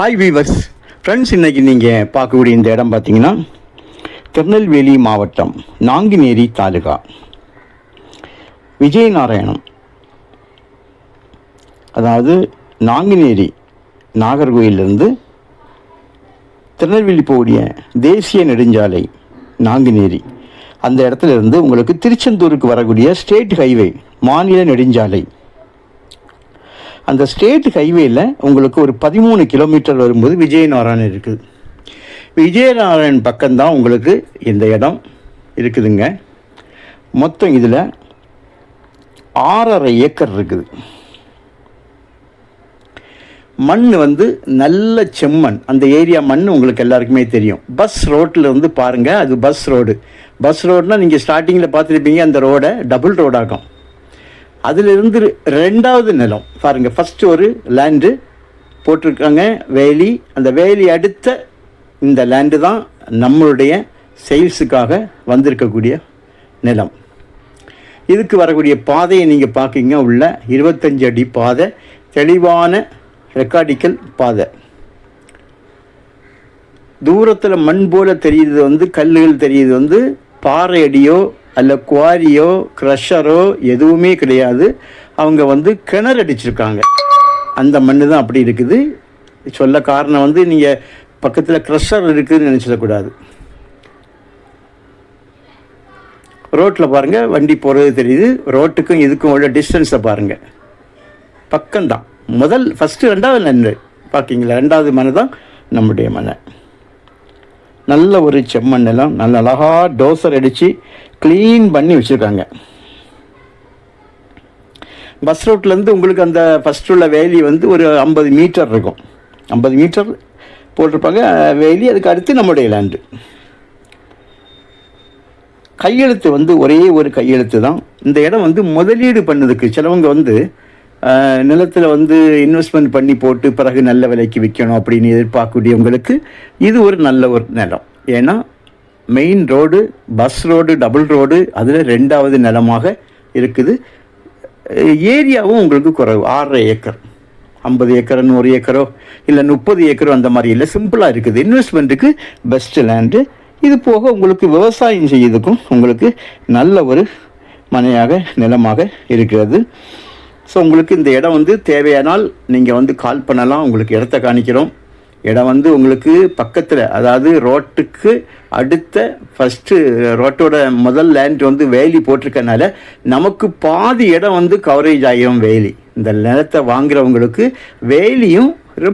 Hi viewers friends இன்றைக்கி நீங்கள் பார்க்கக்கூடிய இந்த இடம் பார்த்தீங்கன்னா திருநெல்வேலி மாவட்டம் நாங்குநேரி தாலுகா. விஜயநாராயணம். அதாவது நாங்குநேரி நாகர்கோயிலிருந்து திருநெல்வேலி போகக்கூடிய தேசிய நெடுஞ்சாலை நாங்குநேரி. அந்த இடத்துல இருந்து உங்களுக்கு திருச்செந்தூருக்கு வரக்கூடிய ஸ்டேட் ஹைவே மாநில நெடுஞ்சாலை. அந்த ஸ்டேட் ஹைவேயில் உங்களுக்கு ஒரு பதிமூணு கிலோமீட்டர் வரும்போது விஜயநாராயணன் இருக்குது. விஜயநாராயணன் பக்கம்தான் உங்களுக்கு இந்த இடம் இருக்குதுங்க. மொத்தம் இதில் ஆறரை ஏக்கர் இருக்குது. மண் வந்து நல்ல செம்மண். அந்த ஏரியா மண் உங்களுக்கு எல்லாருக்குமே தெரியும். பஸ் ரோட்டில் இருந்து பாருங்கள் அது பஸ் ரோடு. பஸ் ரோடுனால் நீங்கள் ஸ்டார்டிங்கில் பார்த்துருப்பீங்க அந்த ரோடை டபுள் ரோடாகும் அதிலிருந்து ரெண்டாவது நிலம். பாருங்கள் ஃபஸ்ட்டு ஒரு லேண்டு போட்டிருக்காங்க வேலி. அந்த வேலி அடுத்த இந்த லேண்டு தான் நம்மளுடைய சேல்ஸுக்காக வந்திருக்கக்கூடிய நிலம். இதுக்கு வரக்கூடிய பாதையை நீங்கள் பார்க்கிங்க உள்ள இருபத்தஞ்சு அடி பாதை. தெளிவான ரெக்கார்டிக்கல் பாதை தூரத்தில் மண் போல் தெரியுது வந்து கல்லுகள் தெரியுது வந்து பாறை அடியோ அல்ல குவாரியோ க்ரஷரோ எதுவுமே கிடையாது. அவங்க வந்து கிணறு அடிச்சிருக்காங்க. அந்த மண் தான் அப்படி இருக்குது. சொல்ல காரணம் வந்து நீங்கள் பக்கத்தில் க்ரஷர் இருக்குதுன்னு நினச்சிடக்கூடாது. ரோட்டில் பாருங்கள் வண்டி போகிறது தெரியுது. ரோட்டுக்கும் இதுக்கும் உள்ள டிஸ்டன்ஸை பாருங்கள் பக்கம்தான். முதல் ஃபஸ்ட்டு ரெண்டாவது நன்று பார்க்கிங்களா ரெண்டாவது மனை தான் நம்முடைய மனை நல்ல ஒரு செம்மண்ணெல்லாம் நல்ல அழகாக டோசர் அடித்து க்ளீன் பண்ணி வச்சுருக்காங்க. பஸ் ரோட்லேருந்து உங்களுக்கு அந்த ஃபஸ்ட் உள்ள வேலி வந்து ஒரு ஐம்பது மீட்டர் இருக்கும். ஐம்பது மீட்டர் போட்டிருப்பாங்க. வேலி அதுக்கு அடுத்து நம்முடைய லேண்டு கையெழுத்து வந்து ஒரே ஒரு கையெழுத்து தான் இந்த இடம் வந்து முதலீடு பண்ணதுக்கு சிலவங்க வந்து நிலத்தில் வந்து இன்வெஸ்ட்மெண்ட் பண்ணி போட்டு பிறகு நல்ல விலைக்கு விற்கணும் அப்படின்னு எதிர்பார்க்கக்கூடியவங்களுக்கு இது ஒரு நல்ல ஒரு நிலம். ஏன்னா main road bus road double road அதில் ரெண்டாவது நிலமாக இருக்குது. ஏரியாவும் உங்களுக்கு குறைவு. ஆறரை ஏக்கர். ஐம்பது ஏக்கரோ நூறு ஏக்கரோ இல்லை முப்பது ஏக்கரோ அந்த மாதிரி இல்லை. சிம்பிளாக இருக்குது. இன்வெஸ்ட்மெண்ட்டுக்கு பெஸ்ட்டு லேண்டு இது போக உங்களுக்கு விவசாயம் செய்யறதுக்கும் உங்களுக்கு நல்ல ஒரு மனையாக நிலமாக இருக்கிறது. ஸோ உங்களுக்கு இந்த இடம் வந்து தேவையானால் நீங்கள் வந்து கால் பண்ணலாம். உங்களுக்கு இடத்த காணிக்கிறோம். இடம் வந்து உங்களுக்கு பக்கத்தில் அதாவது ரோட்டுக்கு அடுத்த ஃபஸ்ட்டு ரோட்டோட முதல் லேண்ட் வந்து வேலி போட்டிருக்கனால நமக்கு பாதி இடம் வந்து கவரேஜ் ஆகிரும் வேலி. இந்த நிலத்தை வாங்குறவங்களுக்கு வேலியும்